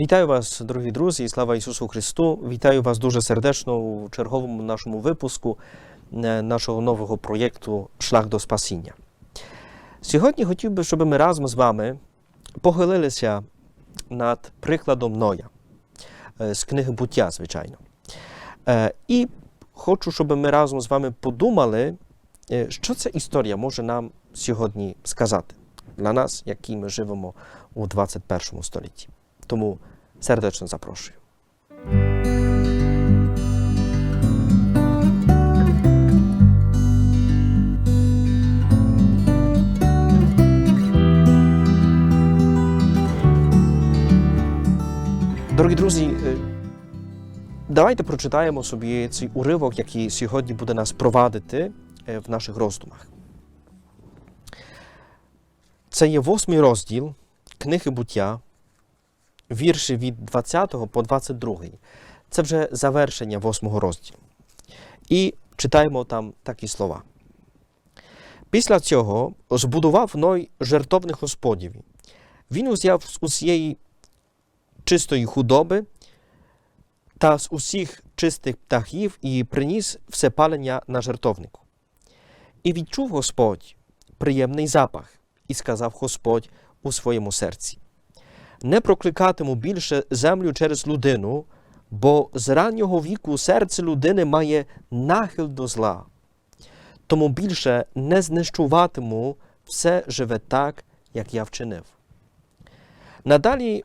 Вітаю вас, дорогі друзі, і слава Ісусу Христу! Вітаю вас дуже сердечно у черговому нашому випуску е, нашого нового проєкту Шлях до спасіння. Сьогодні хотів би, щоб ми разом з вами похилилися над прикладом Ноя е, з книги буття, звичайно. Е, І хочу, щоб ми разом з вами подумали, що ця історія може нам сьогодні сказати для нас, які ми живемо у 21 столітті. Тому serdecznie zaproszę. Дорогі друзі, е, давайте прочитаємо собі цей уривок, який сьогодні буде нас провадити е, в наших роздумах. Це є восьмий розділ книги буття, вірші від 20 по 22. Це вже завершення восьмого розділу. І читаємо там такі слова. Після цього збудував Ной жертовник Господіві. Він узяв з усієї чистої худоби та з усіх чистих птахів і приніс все палення на жертовнику. І відчув Господь приємний запах, і сказав Господь у своєму серці не прокликатиму більше землю через людину, бо з раннього віку серце людини має нахил до зла. Тому більше не знищуватиму все живе так, як я вчинив. Надалі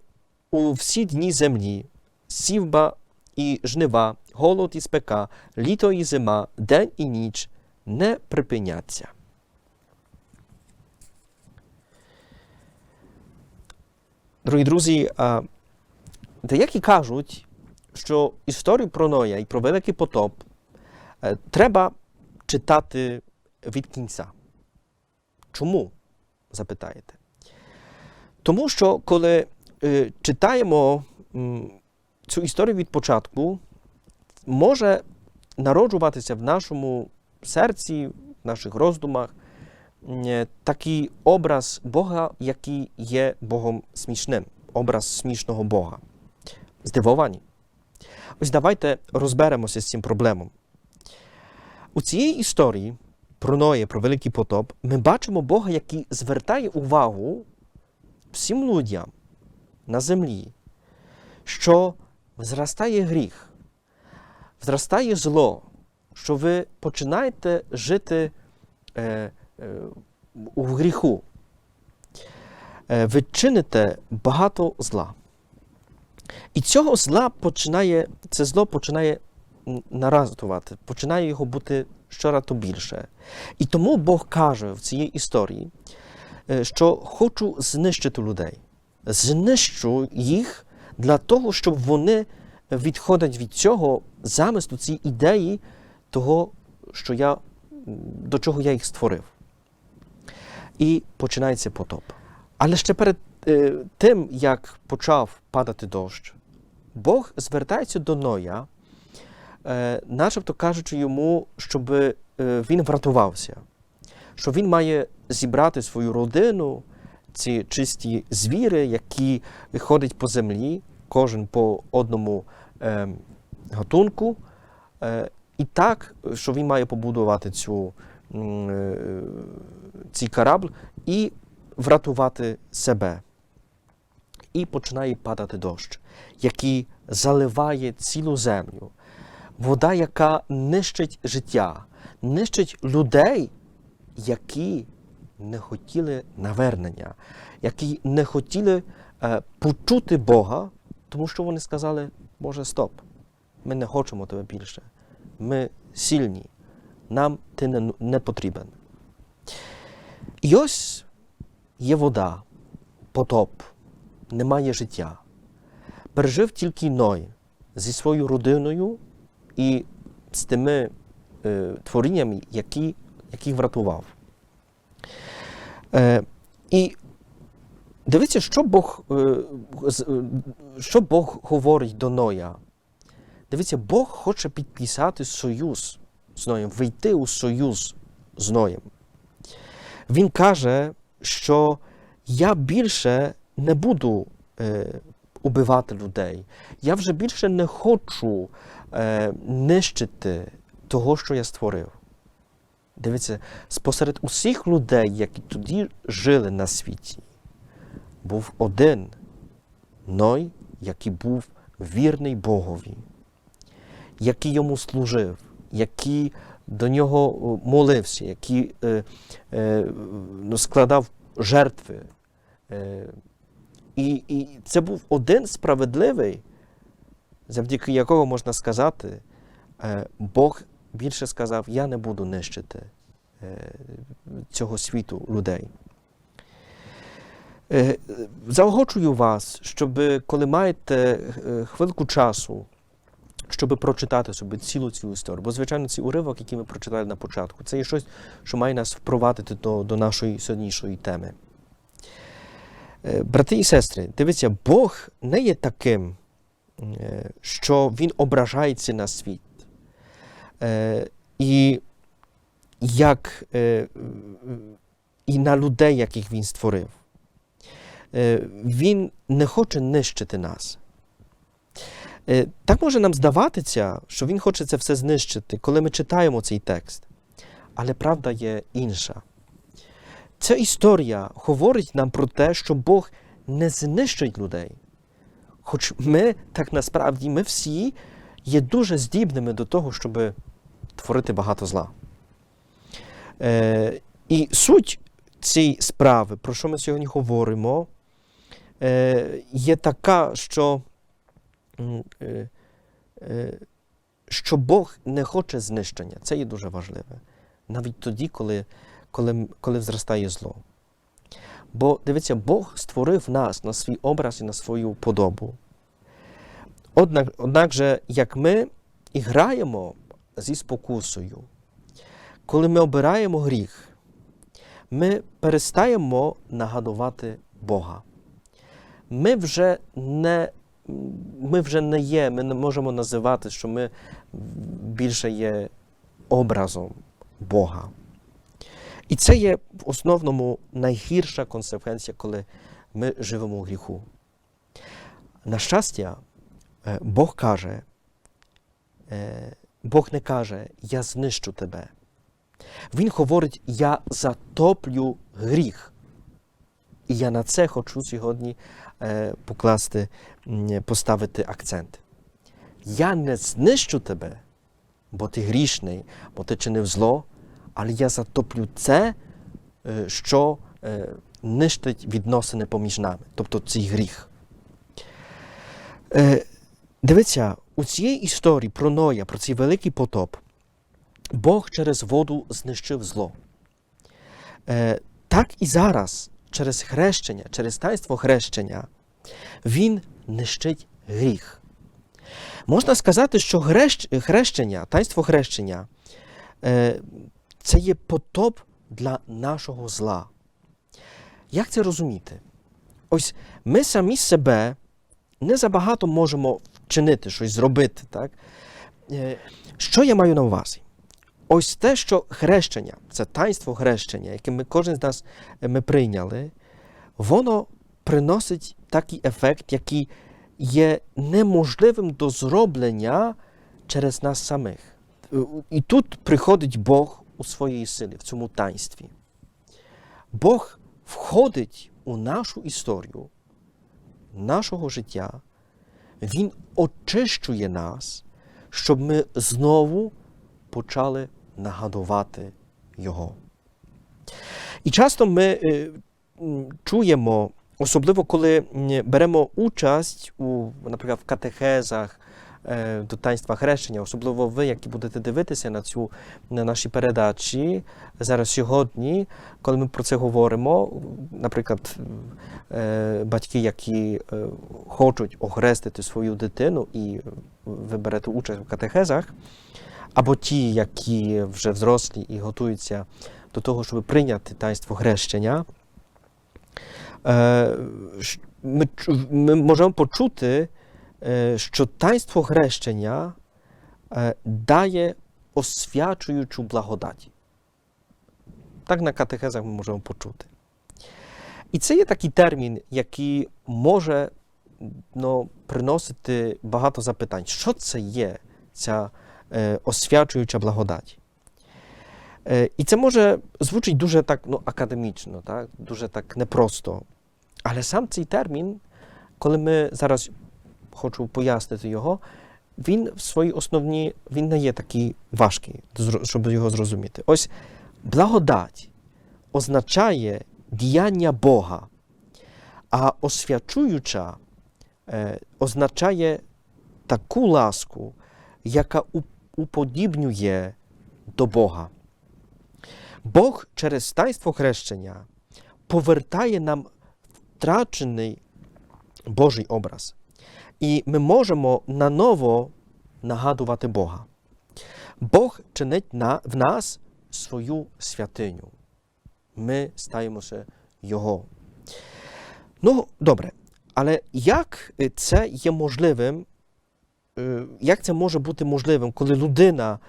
у всі дні землі, сівба і жнива, голод і спека, літо і зима, день і ніч не припиняться. Дорогі друзі, деякі кажуть, що історію про Ноя і про Великий потоп е, треба читати від кінця. Чому? запитаєте? Тому що коли е, читаємо цю історію від початку, може народжуватися в нашому серці, в наших роздумах такий образ Бога, який є Богом смішним, образ смішного Бога. Здивовані. Ось давайте розберемося з цим проблемом. У цій історії про Ноє, про Великий потоп, ми бачимо Бога, який звертає увагу всім людям на землі, що зростає гріх, зростає зло, що ви починаєте жити е, е, у гріху. Е, ви чините багато зла. І цього зла починає, це зло починає наразувати, починає його бути щораз більше. І тому Бог каже в цій історії, е, що хочу знищити людей. Знищу їх для того, щоб вони відходять від цього замислу цієї ідеї того, що я, до чого я їх створив. І починається потоп. Але ще перед е, тим, як почав падати дощ, Бог звертається до Ноя, е, начебто кажучи йому, щоб е, він врятувався, що він має зібрати свою родину, ці чисті звіри, які ходять по землі, кожен по одному гатунку, і так, що він має побудувати цю, цей корабль і врятувати себе. І починає падати дощ, який заливає цілу землю. Вода, яка нищить життя, нищить людей, які не хотіли навернення, які не хотіли е, почути Бога, тому що вони сказали, Боже, стоп, ми не хочемо тебе більше. Ми сильні, нам ти не, не потрібен. І ось є вода, потоп, немає життя. Пережив тільки Ной зі своєю родиною і з тими е, творіннями, які, яких врятував. Е, І дивіться, що Бог, е, що Бог говорить до Ноя. Дивіться, Бог хоче підписати союз з Ноєм, вийти у союз з Ноєм. Він каже, що я більше не буду е, убивати людей. Я вже більше не хочу е, нищити того, що я створив. Дивіться, спосеред усіх людей, які тоді жили на світі, був один Ной, який був вірний Богові, який йому служив, який до нього е, молився, який е, е, ну, складав жертви. І, і це був один справедливий, завдяки якого можна сказати, Бог більше сказав: Я не буду нищити цього світу людей. Заохочую вас, щоб коли маєте хвилку часу, щоб прочитати собі цілу цю історію. Бо, звичайно, цей уривок, який ми прочитали на початку, це є щось, що має нас впровадити до, до нашої сьогоднішньої теми. Е, Брати і сестри, дивіться, Бог не є таким, е, що Він ображається на світ. Е, І як і на людей, яких він створив. Він не хоче нищити нас. Е, Так може нам здаватися, що він хоче це все знищити, коли ми читаємо цей текст. Але правда є інша. Ця історія говорить нам про те, що Бог не знищить людей. Хоч ми, так насправді, ми всі є дуже здібними до того, щоб творити багато зла. Е, і суть цієї справи, про що ми сьогодні говоримо, е, є така, що, що Бог не хоче знищення. Це є дуже важливе. Навіть тоді, коли, коли, коли зростає зло. Бо дивіться, Бог створив нас на свій образ і на свою подобу. Однак, однак же, як ми і граємо зі спокусою, коли ми обираємо гріх, ми перестаємо нагадувати Бога. Ми вже не, ми вже не є, ми не можемо називати, що ми більше є образом Бога. І це є в основному найгірша консеквенція, коли ми живемо у гріху. На щастя, е, Бог каже, е, Бог не каже, я знищу тебе. Він говорить, я затоплю гріх. І я на це хочу сьогодні е, покласти, поставити акцент. Я не знищу тебе, бо ти грішний, бо ти чинив зло, але я затоплю це, е, що е, нищить відносини поміж нами, тобто цей гріх. Дивіться, у цій історії про Ноя, про цей великий потоп, Бог через воду знищив зло. Так і зараз, через хрещення, через таїнство хрещення, Він нищить гріх. Можна сказати, що хрещ- хрещення, таїнство хрещення е, це є потоп для нашого зла. Як це розуміти? Ось ми самі себе не забагато можемо вчинити, щось зробити. Так? Е, Що я маю на увазі? Ось те, що хрещення, це таїнство хрещення, яке ми кожен з нас е, ми прийняли, воно приносить такий ефект, який є неможливим до зроблення через нас самих. Е, І тут приходить Бог у своїй силі, в цьому таїнстві. Бог входить у нашу історію, нашого життя, Він очищує нас, щоб ми знову почали нагадувати Його. І часто ми е, чуємо, особливо коли беремо участь у, наприклад, в катехезах е, до таїнства хрещення, особливо ви, які будете дивитися на цю на наші передачі зараз сьогодні, коли ми про це говоримо, наприклад, е, батьки, які хочуть охрестити свою дитину і ви берете участь у катехезах, або ті, які вже взрослі і готуються до того, щоб прийняти таїнство хрещення, е, ми, можемо почути, е, що таїнство хрещення е, дає освячуючу благодать. Так на катехезах ми можемо почути. І це є такий термін, який може ну, приносити багато запитань. Що це є ця освячуюча благодать? І це може звучить дуже так ну, академічно, так? дуже так непросто. Але сам цей термін, коли ми зараз хочу пояснити його, він в своїй основній він не є такий важкий, щоб його зрозуміти. Ось благодать означає діяння Бога, а освячуюча означає таку ласку, яка уподібнює до Бога. Бог через таїнство хрещення повертає нам втрачений Божий образ. І ми можемо наново нагадувати Бога. Бог чинить на, в нас свою святиню. Ми стаємося Його. Ну, добре. Але як це є можливим, як це може бути можливим, коли людина,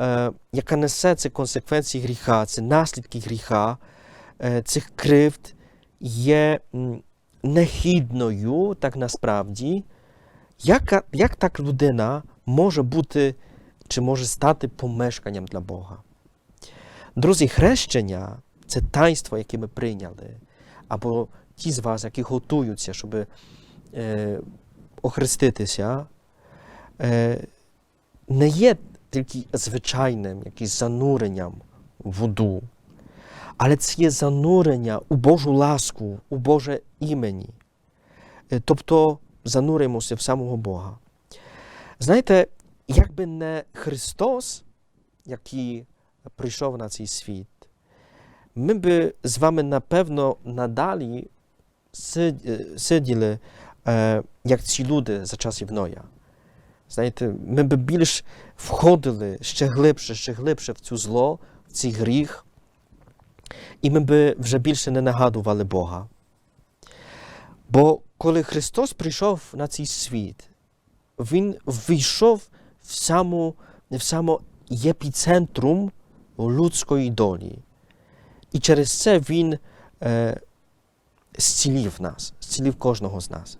е, яка несе ці консеквенції гріха, ці наслідки гріха, е, цих кривд, є нехідною, так насправді, як, як так людина може бути чи може стати помешканням для Бога? Друзі, хрещення це таїнство, яке ми прийняли, або ті з вас, які готуються, щоб е, охреститися, е, не є тільки звичайним якимось зануренням в воду, але це є занурення у Божу ласку, у Боже імені. Е, Тобто зануримося в самого Бога. Знаєте, якби не Христос, який прийшов на цей світ, ми б з вами, напевно, надалі е, сиділи, е, як ці люди за часів Ноя. Знаєте, ми б більш входили ще глибше, ще глибше в цю зло, в цей гріх, і ми б вже більше не нагадували Бога. Бо коли Христос прийшов на цей світ, Він війшов в саму, в саму епіцентрум людської долі. І через це Він е, зцілів нас, зцілів кожного з нас.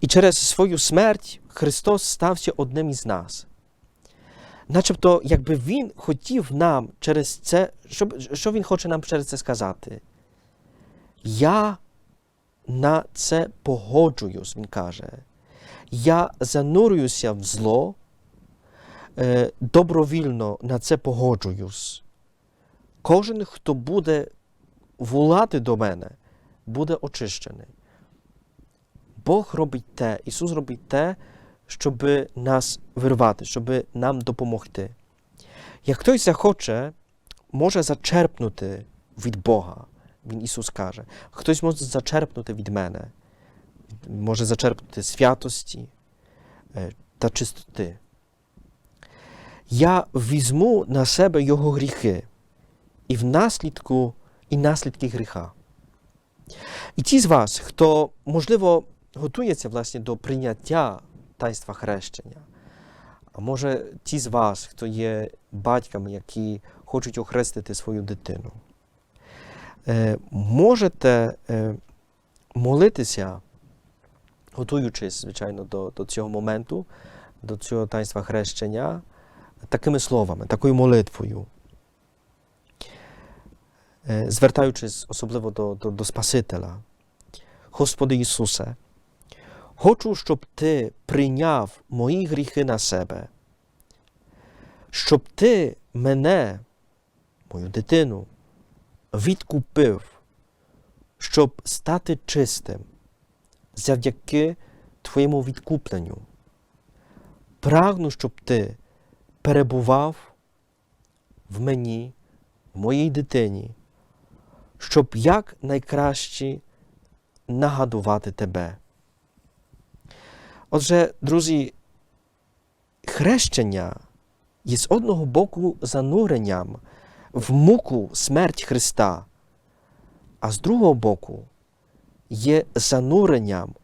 І через свою смерть Христос стався одним із нас. Начебто, якби Він хотів нам через це, що, що Він хоче нам через це сказати? Я на це погоджуюсь, він каже. Я занурююся в зло, е, добровільно на це погоджуюсь. Кожен, хто буде волати до мене, буде очищений. Бог робить те, Ісус робить те, щоб нас вирвати, щоб нам допомогти. Як хтось захоче, може зачерпнути від Бога, Він Ісус каже. Хтось може зачерпнути від мене, може зачерпнути святості е, та чистоти. Я візьму на себе Його гріхи і в наслідку, і наслідки гріха. І ті з вас, хто, можливо, готується власне до прийняття таїнства хрещення, а може ті з вас, хто є батьками, які хочуть охрестити свою дитину, е, можете е, молитися, готуючись, звичайно, до, до цього моменту, до цього таїнства хрещення, такими словами, такою молитвою. Е, Звертаючись особливо до, до, до Спасителя. Господи Ісусе, хочу, щоб Ти прийняв мої гріхи на себе, щоб Ти мене, мою дитину, відкупив, щоб стати чистим завдяки Твоєму відкупленню. Прагну, щоб Ти перебував в мені, в моїй дитині, щоб як найкраще нагадувати тебе. Отже, друзі, хрещення є з одного боку зануренням в муку смерть Христа, а з другого боку є зануренням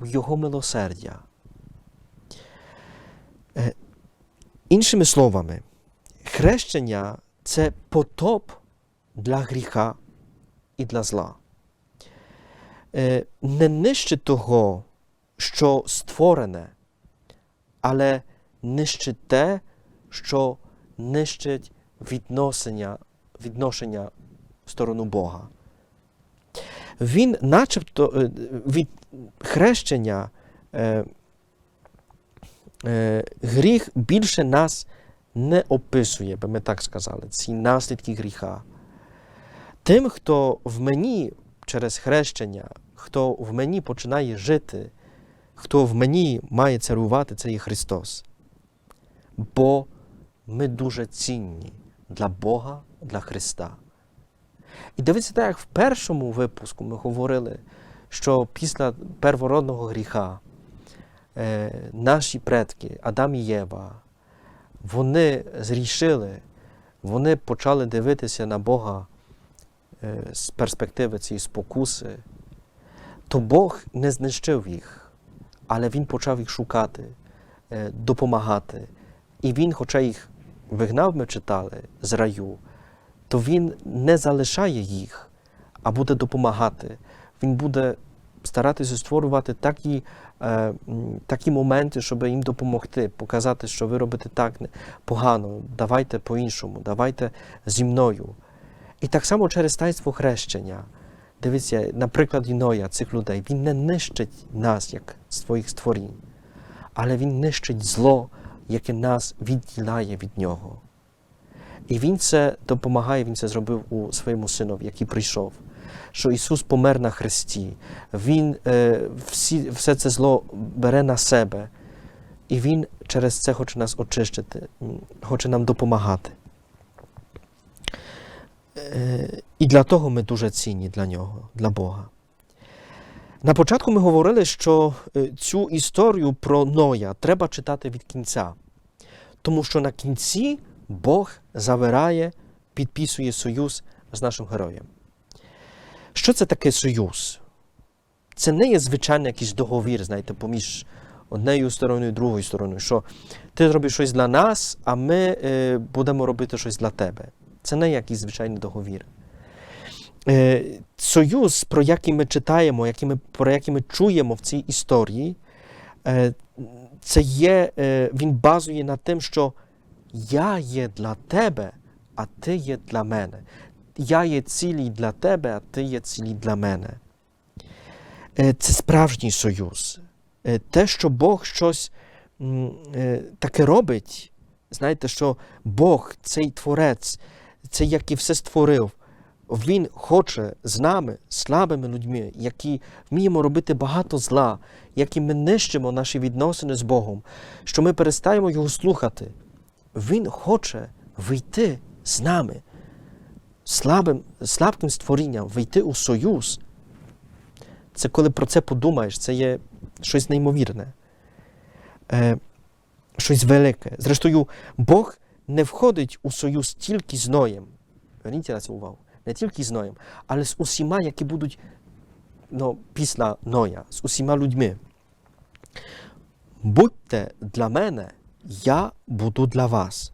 в Його милосердя. Е, Іншими словами, хрещення це потоп для гріха і для зла. Е, Не нижче того, що створене, але нищить те, що нищить відношення, відношення в сторону Бога. Він, начебто, е, від хрещення е, е, гріх більше нас не описує, би ми так сказали, ці наслідки гріха. Тим, хто в мені через хрещення, хто в мені починає жити, хто в мені має царювати, це є Христос. Бо ми дуже цінні для Бога, для Христа. І дивіться, так як в першому випуску ми говорили, що після первородного гріха е, наші предки, Адам і Єва, вони зрішили, вони почали дивитися на Бога е, з перспективи цієї спокуси, то Бог не знищив їх, але Він почав їх шукати, допомагати. І Він, хоча їх вигнав, ми читали з раю, то Він не залишає їх, а буде допомагати. Він буде старатися створювати такі, е, такі моменти, щоб їм допомогти, показати, що ви робите так погано, давайте по-іншому, давайте зі мною. І так само через таїнство хрещення. Дивіться, наприклад, Іноя, цих людей, він не нищить нас, як своїх створінь, але він нищить зло, яке нас відділяє від нього. І він це допомагає, він це зробив у своєму синові, який прийшов. Що Ісус помер на хресті, Він е, всі, все це зло бере на себе, і Він через це хоче нас очистити, хоче нам допомагати. І для того ми дуже цінні для нього, для Бога. На початку ми говорили, що е, цю історію про Ноя треба читати від кінця, тому що на кінці Бог завирає, підписує союз з нашим героєм. Що це таке союз? Це не є звичайний якийсь договір, знаєте, поміж однією стороною і другою стороною, що ти робиш щось для нас, а ми е, будемо робити щось для тебе. Це не якийсь звичайний договір. Е, союз, про який ми читаємо, про який ми чуємо в цій історії, е, це є, е, він базує на тим, що я є для тебе, а ти є для мене. Я є цілий для тебе, а ти є цілий для мене. Це справжній союз. Те, що Бог щось таке робить, знаєте, що Бог, цей творець, цей, який все створив, Він хоче з нами, слабими людьми, які вміємо робити багато зла, які ми нищимо наші відносини з Богом, що ми перестаємо Його слухати. Він хоче вийти з нами, слабим, слабким створінням, вийти у союз. Це коли про це подумаєш, це є щось неймовірне, е, щось велике. Зрештою, Бог не входить у союз тільки з Ноєм. Зверніть на це увагу. Не тільки з Ноєм, але з усіма, які будуть ну, після Ноя, з усіма людьми. Будьте для мене, я буду для вас.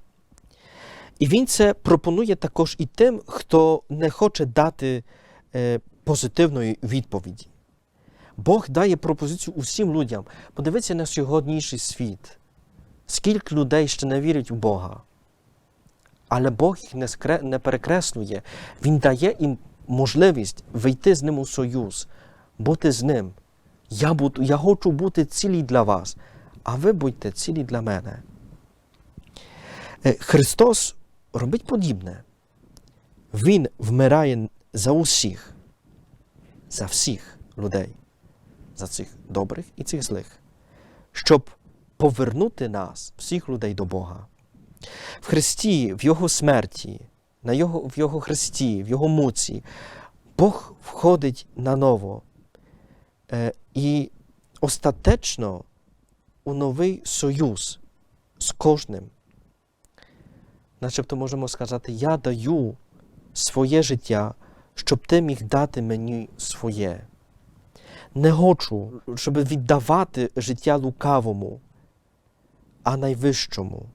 І він це пропонує також і тим, хто не хоче дати е, позитивної відповіді. Бог дає пропозицію усім людям. Подивіться на сьогоднішній світ. Скільки людей ще не вірять у Бога. Але Бог їх не, скре... не перекреслює. Він дає їм можливість вийти з ним у союз, бути з ним. Я, буду, я хочу бути цілий для вас, а ви будьте цілі для мене. Е, Христос робить подібне. Він вмирає за усіх, за всіх людей, за цих добрих і цих злих, щоб повернути нас, всіх людей до Бога. В Христі, в Його смерті, на його, в Його Христі, в Його муці, Бог входить наново е, і остатечно у новий союз з кожним. Начебто можемо сказати, я даю своє життя, щоб ти міг дати мені своє. Не хочу, щоб віддавати життя лукавому, а найвищому.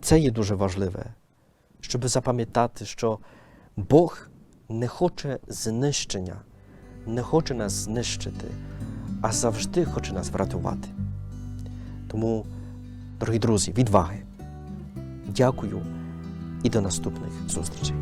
Це є дуже важливе, щоб запам'ятати, що Бог не хоче знищення, не хоче нас знищити, а завжди хоче нас врятувати. Тому, дорогі друзі, відваги! Дякую і до наступних зустрічей.